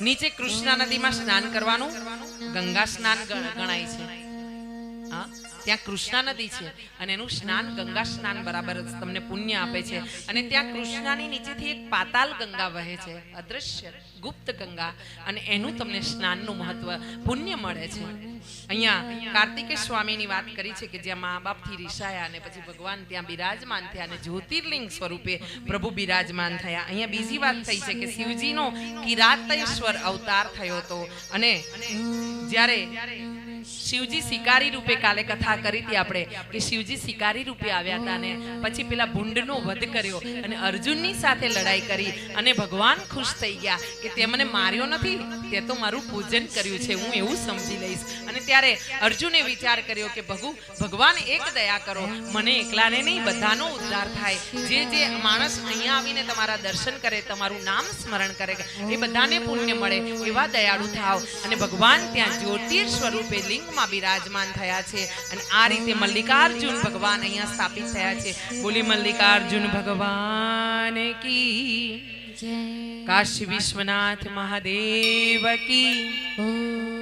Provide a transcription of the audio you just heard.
નીચે કૃષ્ણા નદીમાં સ્નાન કરવાનું ગંગા સ્નાન ગણાય છે. ત્યાં કૃષ્ણા નદી છે અને એનું સ્નાન ગંગા સ્નાન બરાબર તમને પુણ્ય આપે છે. અને ત્યાં કૃષ્ણાની નીચેથી એક પાતાલ ગંગા વહે છે, અદ્રશ્ય ગુપ્ત ગંગા. અને એનું તમને સ્નાનનું મહત્વ પુણ્ય મળે છે. અહીંયા કાર્તિકેય સ્વામીની વાત કરી છે કે જ્યાં મા બાપથી રિસાયા અને પછી ભગવાન ત્યાં બિરાજમાન થયા અને જ્યોતિર્લિંગ સ્વરૂપે પ્રભુ બિરાજમાન થયા. અહીંયા બીજી વાત થઈ છે કે શિવજીનો કિરાતેશ્વર અવતાર થયો હતો. અને જ્યારે શિવજી શિકારી રૂપે કાલે કથા કરી હતી આપણે કે શિવજી શિકારી રૂપે આવ્યા હતા ને. પછી પેલા ભૂંડનો વધ કર્યો અને અર્જુનની સાથે લડાઈ કરી અને ભગવાન ખુશ થઈ ગયા કે તે મને માર્યો નથી, તે તો મારું પૂજન કર્યું છે, હું એવું સમજી લઈશ. અને ત્યારે અર્જુને વિચાર કર્યો કે ભગુ, ભગવાન એક દયા કરો, મને એકલાને નહીં, બધાનો ઉદ્ધાર થાય. જે જે માણસ અહીંયા આવીને તમારા દર્શન કરે, તમારું નામ સ્મરણ કરે, એ બધાને પુણ્ય મળે, એવા દયાળુ થાવ. અને ભગવાન ત્યાં જ્યોતિર સ્વરૂપે લિંગમાં બિરાજમાન થયા છે અને આ રીતે મલ્લિકાર્જુન ભગવાન અહીંયા સ્થાપિત થયા છે. બોલી મલ્લિકાર્જુન ભગવાન કી કાશી વિશ્વનાથ મહાદેવ કી.